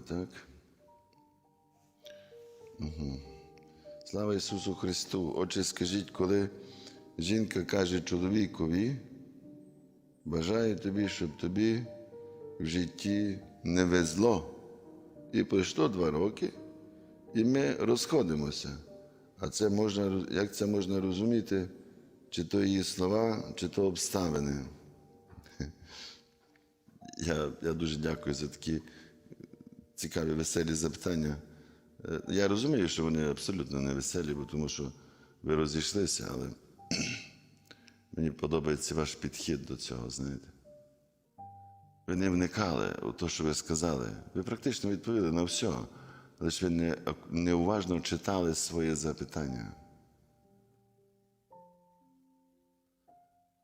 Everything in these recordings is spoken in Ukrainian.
Так? Угу. Слава Ісусу Христу! Отже, скажіть, коли жінка каже чоловікові, бажаю тобі, щоб тобі в житті не везло. І пройшло два роки, і ми розходимося. А це можна, як це можна розуміти, чи то її слова, чи то обставини. Я, я дуже дякую за такі цікаві, веселі запитання. Е, Я розумію, що вони абсолютно не веселі, бо тому що ви розійшлися, але мені подобається ваш підхід до цього, знаєте. Ви не вникали у те, що ви сказали. Ви практично відповіли на все, але ж ви не, неуважно читали своє запитання.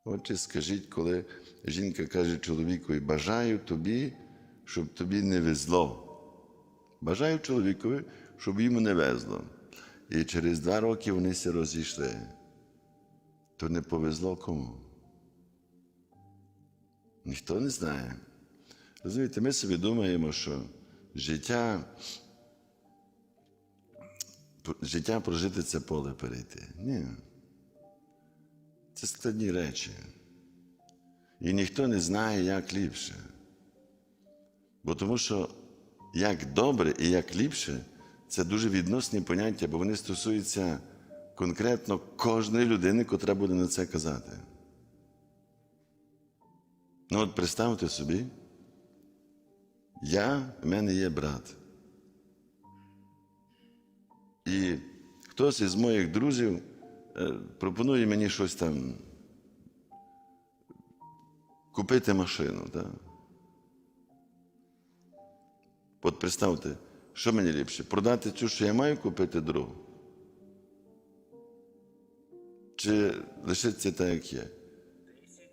Отже, скажіть, коли жінка каже чоловікові, бажаю тобі, щоб тобі не везло. Бажаю чоловікові, щоб йому не везло. І через два роки вони се розійшли. То не повезло кому? Ніхто не знає. Розумієте, ми собі думаємо, що життя, життя прожити це поле перейти. Ні. Це складні речі. І ніхто не знає, як ліпше. Бо тому що як добре і як ліпше це дуже відносні поняття, бо вони стосуються конкретно кожної людини, котра буде на це казати. Ну от представте собі, я, в мене є брат. І хтось із моїх друзів е, пропонує мені щось там купити машину. Так? От представте, що мені ліпше? Продати цю, що я маю купити другу? Чи лишиться так, як є?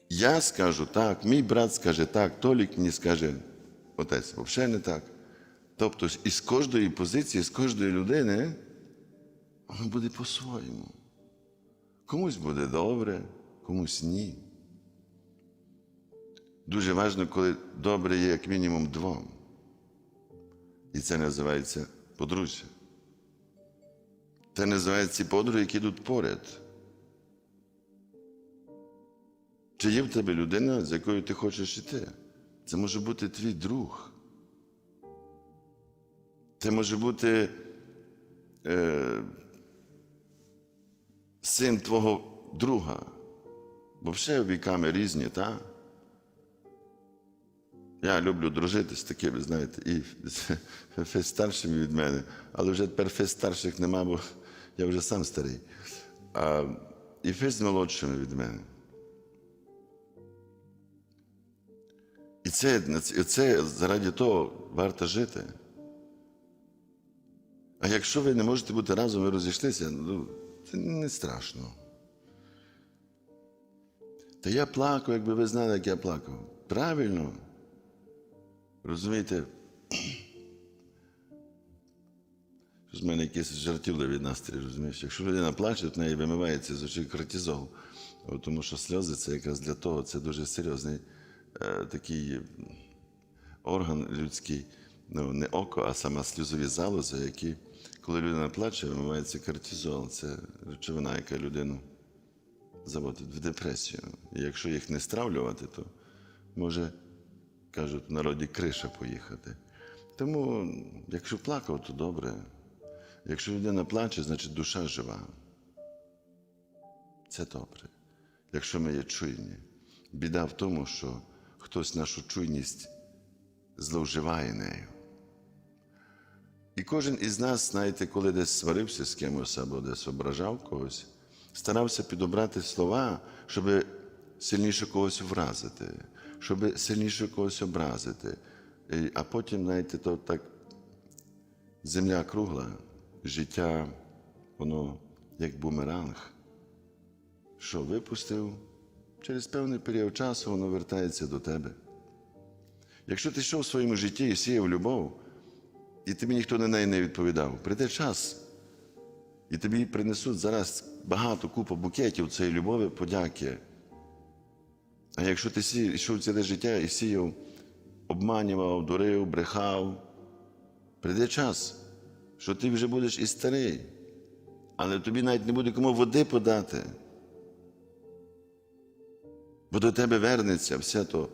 Я скажу так, мій брат скаже так, Толік мені скаже, отець, взагалі не так. Тобто, із кожної позиції, з кожної людини, воно буде по-своєму. Комусь буде добре, комусь ні. Дуже важливо, коли добре є як мінімум двом. І це називається подружжя. Це називається ці подруги, які йдуть поряд. Чи є в тебе людина, з якою ти хочеш йти? Це може бути твій друг. Це може бути е, син твого друга. Бо все віками різні, так? Я люблю дружити з такими, знаєте, і з старшими від мене, але вже тепер старших нема, бо я вже сам старий. А, і з молодшими від мене. І це, це заради того варто жити. А якщо ви не можете бути разом, ви розійшлися, ну, це не страшно. Та я плакав, якби ви знали, як я плакав. Правильно. Розумієте? З мене якийсь жартівливий настрій, розумієш? Якщо людина плаче, то в неї вимивається з очей кортизол. Тому що сльози це якраз для того, це дуже серйозний е, такий орган людський, ну не око, а саме сльозові залози, які, коли людина плаче, вимивається кортизол. Це речовина, яка людину заводить в депресію. І якщо їх не стравлювати, то може, кажуть, в народі криша поїхати. Тому, якщо плакав, то добре. Якщо людина плаче, значить душа жива. Це добре. Якщо ми є чуйні. Біда в тому, що хтось нашу чуйність зловживає нею. І кожен із нас, знаєте, коли десь сварився з кимось або десь ображав когось, старався підобрати слова, щоб сильніше когось вразити, щоб сильніше когось образити. А потім, знаєте, то так земля кругла, життя, воно як бумеранг, що випустив, через певний період часу воно вертається до тебе. Якщо ти йшов в своєму житті і сіяв любов, і тобі ніхто на неї не відповідав, прийде час, і тобі принесуть зараз багато купу букетів цієї любові, подяки. А якщо ти сі- йшов ціле життя і сіяв, обманював, дурив, брехав, прийде час, що ти вже будеш і старий, але тобі навіть не буде кому води подати. Бо до тебе вернеться все то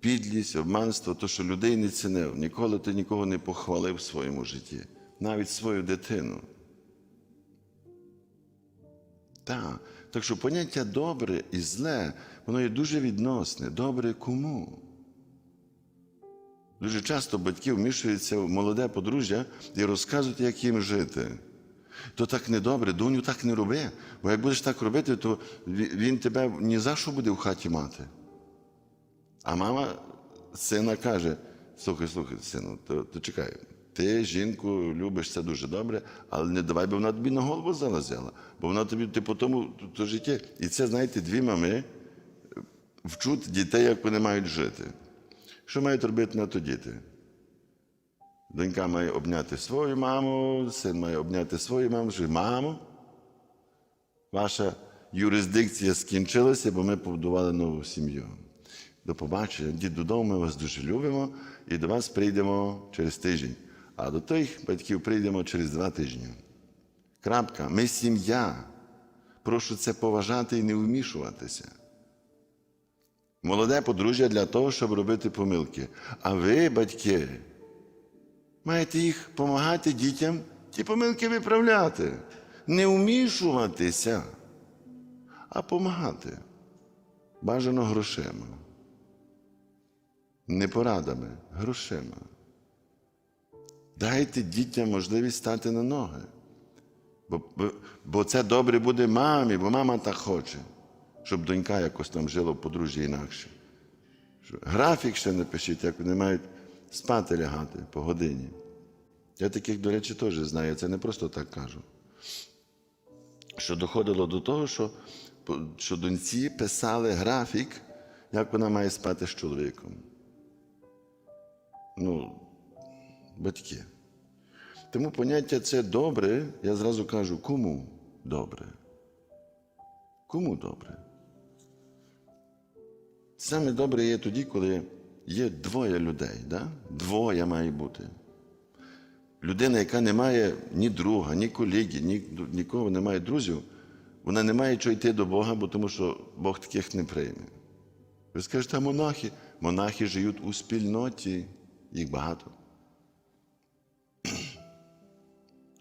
підлість, обманство, то, що людей не цінив. Ніколи ти нікого не похвалив в своєму житті, навіть свою дитину. Так. Так що поняття добре і зле, воно є дуже відносне. Добре кому? Дуже часто батьки вмішуються в молоде подружжя і розказують, як їм жити. То так не добре, доню, так не роби. Бо як будеш так робити, то він тебе ні за що буде в хаті мати. А мама сина каже: слухай, слухай, сину, то, то чекай, ти жінку любиш це дуже добре, але не давай, бо вона тобі на голову залазила, бо вона тобі ти по тому то, життя. І це, знаєте, дві мами вчуть дітей, як вони мають жити. Що мають робити на то діти? Донька має обняти свою маму, син має обняти свою маму, що маму. Ваша юрисдикція скінчилася, бо ми побудували нову сім'ю. До побачення, дід додому, ми вас дуже любимо і до вас прийдемо через тиждень. А до тих батьків прийдемо через два тижні. Крапка. Ми сім'я. Прошу це поважати і не вмішуватися. Молоде подружжя для того, щоб робити помилки. А ви, батьки, маєте їх допомагати дітям ті помилки виправляти. Не вмішуватися, а допомагати. Бажано грошима. Не порадами, грошима. Дайте дітям можливість стати на ноги. Бо, бо, бо це добре буде мамі, бо мама так хоче, щоб донька якось там жила в подружжі інакше. Графік ще не пишіть, як вони мають спати лягати по годині. Я таких, до речі, теж знаю, це не просто так кажу. Що доходило до того, що, що доньці писали графік, як вона має спати з чоловіком. Ну, батьки. Тому поняття це добре, я зразу кажу, кому добре? Кому добре? Саме добре є тоді, коли є двоє людей. Да? Двоє має бути. Людина, яка не має ні друга, ні колеги, ні, нікого не має друзів, вона не має чого йти до Бога, бо тому що Бог таких не прийме. Ви скажете, а монахи? Монахи живуть у спільноті, їх багато.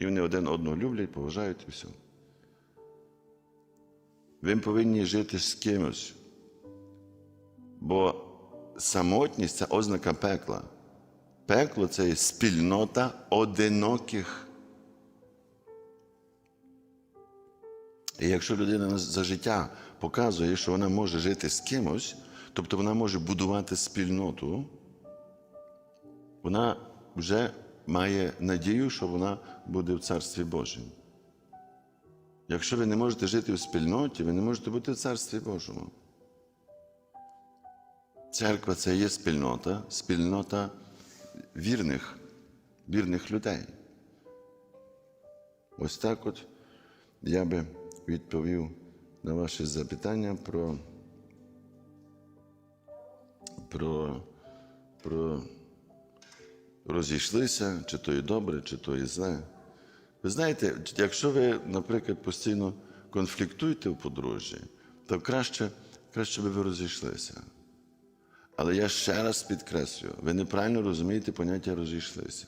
І вони один одного люблять, поважають і все. Ви повинні жити з кимось. Бо самотність це ознака пекла. Пекло це є спільнота одиноких. І якщо людина за життя показує, що вона може жити з кимось, тобто вона може будувати спільноту, вона вже має надію, що вона буде в Царстві Божому. Якщо ви не можете жити в спільноті, ви не можете бути в Царстві Божому. Церква це є спільнота, спільнота вірних, вірних людей. Ось так от я би відповів на ваше запитання про, про, про розійшлися, чи то і добре, чи то і зле. Ви знаєте, якщо ви, наприклад, постійно конфліктуєте в подружжі, то краще, краще би ви розійшлися. Але я ще раз підкреслюю, ви неправильно розумієте поняття розійшлися.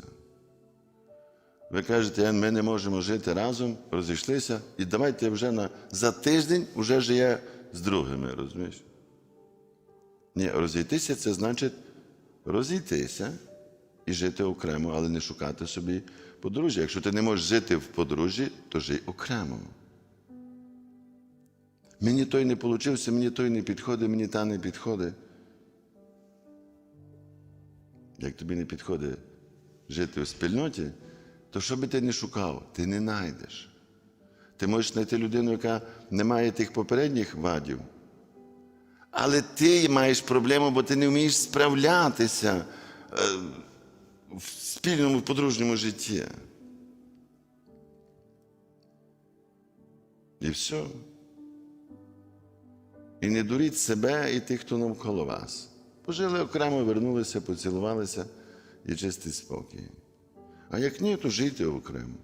Ви кажете, ми не можемо жити разом, розійшлися, і давайте вже на, за тиждень вже живе з другими, розумієш? Ні, розійтися це значить розійтися і жити окремо, але не шукати собі подружжя. Якщо ти не можеш жити в подружжі, то жий окремо. Мені той не получився, мені той не підходить, мені та не підходить. Як тобі не підходить жити у спільноті, то що би ти не шукав, ти не знайдеш. Ти можеш знайти людину, яка не має тих попередніх вадів. Але ти маєш проблему, бо ти не вмієш справлятися е, в спільному подружньому житті. І все. І не дуріть себе і тих, хто навколо вас. Пожили окремо, вернулися, поцілувалися і чистий спокій. А як ні, то жийте окремо.